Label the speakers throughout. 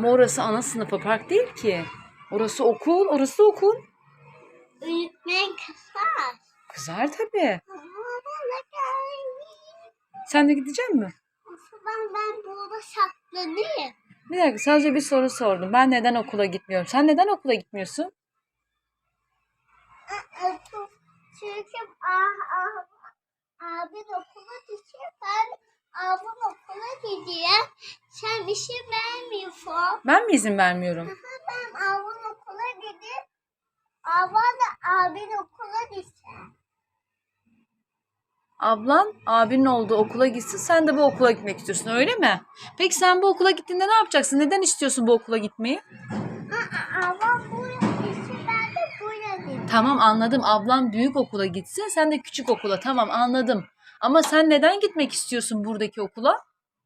Speaker 1: Ama orası ana sınıfı park değil ki. Orası okul, orası okul.
Speaker 2: Öğretmen kızar.
Speaker 1: Kızar tabii. Sen de gidecek mi?
Speaker 2: O zaman ben burada saklanayım.
Speaker 1: Bir dakika sadece bir soru sordum. Ben neden okula gitmiyorum? Sen neden okula gitmiyorsun?
Speaker 2: Çünkü ah, ah, abin okula gidiyor. Ben abim okula gidiyor. Sen bir şey vermiyorsun.
Speaker 1: Ben mi izin vermiyorum?
Speaker 2: Aha, ben abim okula gidiyor. Abla da abin okula gitsin.
Speaker 1: Ablan abinin olduğu okula gitsin. Sen de bu okula gitmek istiyorsun öyle mi? Peki sen bu okula gittiğinde ne yapacaksın? Neden istiyorsun bu okula gitmeyi?
Speaker 2: Aa, ablam buraya gitsin. Ben de buraya gideyim.
Speaker 1: Tamam anladım. Ablan büyük okula gitsin. Sen de küçük okula. Tamam anladım. Ama sen neden gitmek istiyorsun buradaki okula?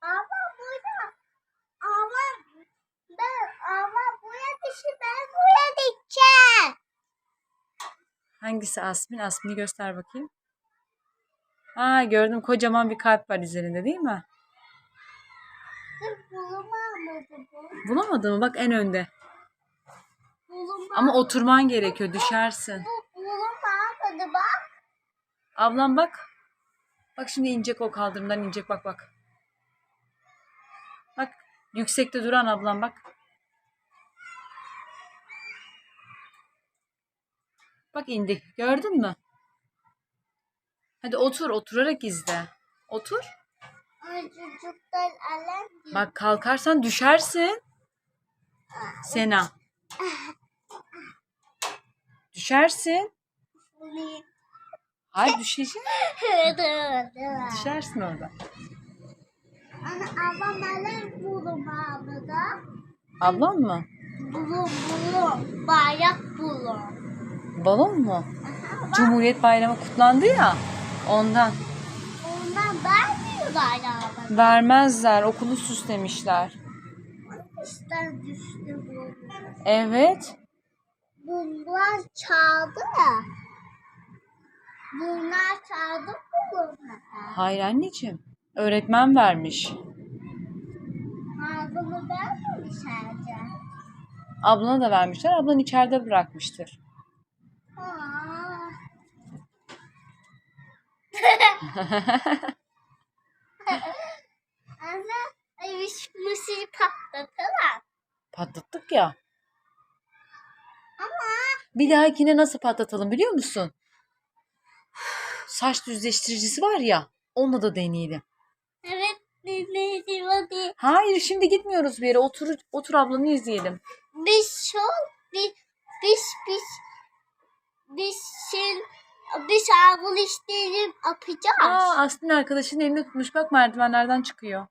Speaker 2: Ama burada. Ama ben ama gitsin. Ben buraya gideceğim.
Speaker 1: Hangisi Asmin? Asmin'i göster bakayım. Aa gördüm kocaman bir kalp var üzerinde değil mi?
Speaker 2: Bulamadım bu.
Speaker 1: Bulamadın mı? Bak en önde.
Speaker 2: Bulamadım.
Speaker 1: Ama oturman gerekiyor. Düşersin.
Speaker 2: Bu bulamadı bak.
Speaker 1: Ablam bak. Bak şimdi inecek o kaldırımdan inecek bak bak. Bak yüksekte duran ablam bak. Bak indi. Gördün mü? Hadi otur oturarak izle. Otur.
Speaker 2: Çocuklar gibi.
Speaker 1: Bak kalkarsan düşersin. Sena. Düşersin. Hayır düşeceksin. Düşersin orada.
Speaker 2: Ana ablam alem bulamadı da.
Speaker 1: Ablam mı?
Speaker 2: Bulun bulun. Bayrak bulun.
Speaker 1: Balon mu? Cumhuriyet Bayramı kutlandı ya. Ondan.
Speaker 2: Ondan vermiyorlar ablam.
Speaker 1: Vermezler. Okulu süslemişler.
Speaker 2: İşte düştü bu.
Speaker 1: Evet.
Speaker 2: Bunlar çaldı ya. Bunlar çaldı bulunmadı.
Speaker 1: Hayır anneciğim. Öğretmen vermiş.
Speaker 2: Bunu vermemiş sadece.
Speaker 1: Ablana da vermişler. Ablan içeride bırakmıştır.
Speaker 2: Anne, ay biz mısır patlatalım.
Speaker 1: Patlattık ya.
Speaker 2: Ama
Speaker 1: Bir dahakine nasıl patlatalım biliyor musun? Saç düzleştiricisi var ya. Onunla da deneyelim.
Speaker 2: evet dinledim hadi.
Speaker 1: Hayır şimdi gitmiyoruz bir yere. Otur, otur ablanı izleyelim.
Speaker 2: Biz şu biz biz biz biz şey biz abul işlerim yapacağız.
Speaker 1: Aa Aslı'nın arkadaşının elini tutmuş. Bak merdivenlerden çıkıyor.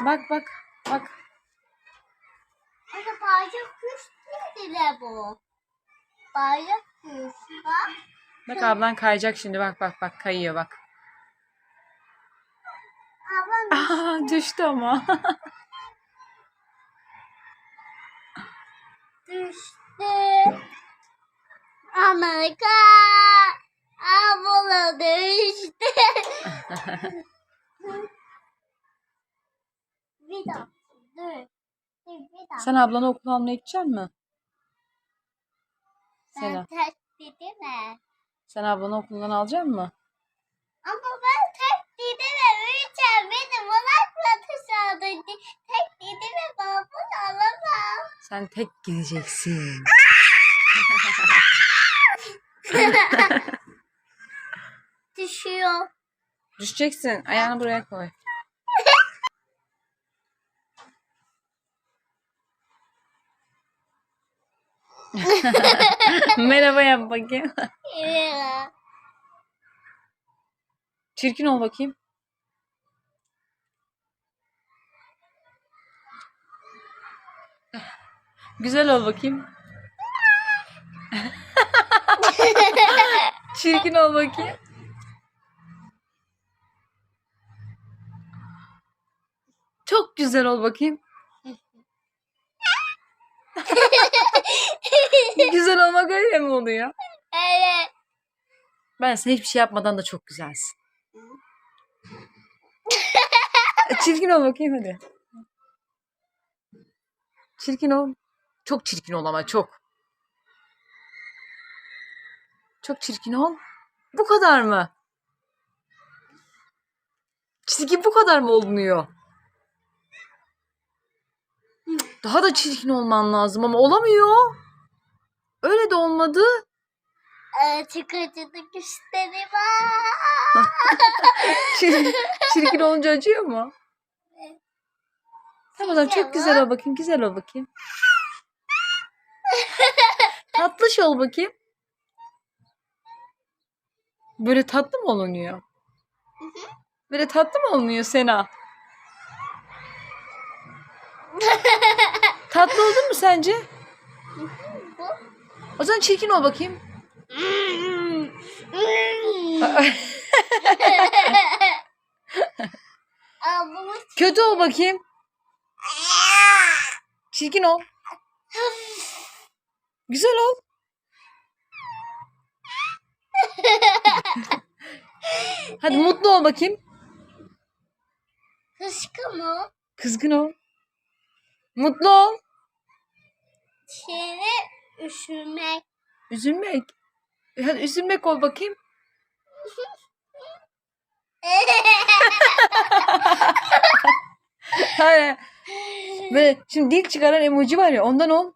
Speaker 1: Bak bak bak.
Speaker 2: Ama bayrak kuş bu. Bayrak kuş bak.
Speaker 1: Bak ablan kayacak şimdi. Bak bak bak kayıyor bak.
Speaker 2: Ablam
Speaker 1: Aa, düştü ama.
Speaker 2: düştü. Amerika. Abla düştü. bir dakika dur. Dur bir dakika.
Speaker 1: Sen ablanı okula almaya gidecek misin?
Speaker 2: Ben
Speaker 1: Sena.
Speaker 2: tek mi?
Speaker 1: Sen ablanı okuldan alacak mısın?
Speaker 2: Ama ben tek dedeme öleceğim. Benim olakla dışarıda tek dedeme ben bunu alamam.
Speaker 1: Sen tek gideceksin.
Speaker 2: Düşüyor.
Speaker 1: Düşeceksin. Ayağını buraya koy. Merhaba yap bakayım. Çirkin ol bakayım. Güzel ol bakayım. Çirkin ol bakayım. Çok güzel ol bakayım. güzel olmak öyle mi oluyor?
Speaker 2: Evet.
Speaker 1: Ben sana hiçbir şey yapmadan da çok güzelsin. Çirkin ol bakayım hadi. Çirkin ol. Çok çirkin ol ama çok. Çok çirkin ol. Bu kadar mı? Çirkin bu kadar mı olunuyor? Daha da çirkin olman lazım ama olamıyor. Öyle de olmadı.
Speaker 2: Ee, çıkıcılık güçleri var.
Speaker 1: Çir- çirkin olunca acıyor mu? Tamam o zaman çok güzel ol bakayım. Güzel ol bakayım. Tatlış ol bakayım. Böyle tatlı mı olunuyor? Böyle tatlı mı olunuyor Sena? Tatlı oldun mu sence? O zaman çirkin ol bakayım. Kötü ol bakayım. Çirkin ol. Güzel ol. Hadi mutlu ol bakayım.
Speaker 2: kışkı mı?
Speaker 1: Kızgın ol. Mutlu ol.
Speaker 2: Şiiri üşümek.
Speaker 1: Üzülmek. E Hadi üzülmek ol bakayım. Hayır. Ve şimdi dil çıkaran emoji var ya ondan ol.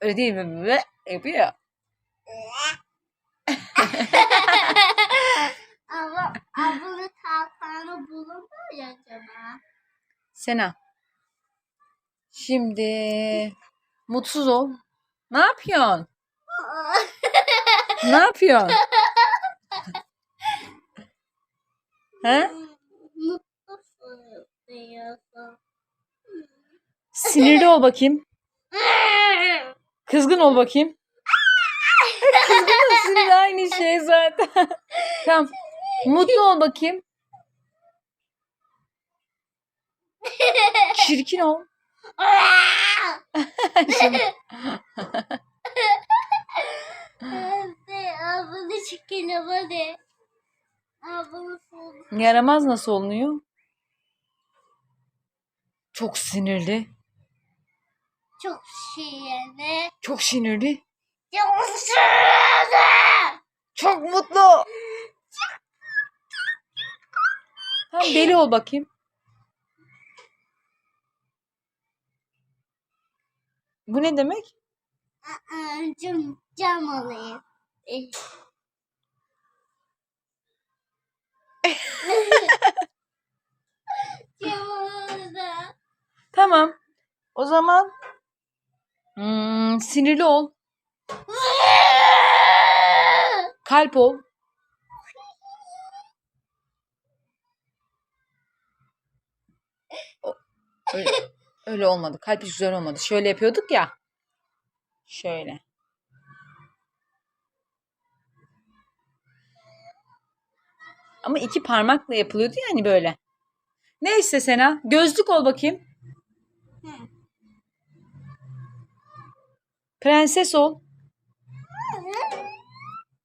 Speaker 1: Öyle değil mi? Yapıyor
Speaker 2: Ama ablanın kalkanı bulunmuyor ya acaba?
Speaker 1: Sena. Şimdi mutsuz ol. Ne yapıyorsun? Ne yapıyorsun? He? Sinirli ol bakayım. Kızgın ol bakayım. Kızgın sinirli aynı şey zaten. tamam. Mutlu ol bakayım. Çirkin ol. Şimdi
Speaker 2: ablanı çıkın hadi. Ablanı sol.
Speaker 1: yaramaz nasıl olunuyor? Çok sinirli.
Speaker 2: Çok şiirli.
Speaker 1: Çok sinirli.
Speaker 2: Çok
Speaker 1: mutlu. Tamam deli ol bakayım. Bu ne demek?
Speaker 2: Cam, cam alayım.
Speaker 1: Tamam. O zaman hmm, sinirli ol. Kalp ol. Öyle, öyle olmadı. Kalp hiç güzel olmadı. Şöyle yapıyorduk ya. Şöyle. Ama iki parmakla yapılıyordu yani böyle. Neyse Sena. Gözlük ol bakayım. Prenses ol.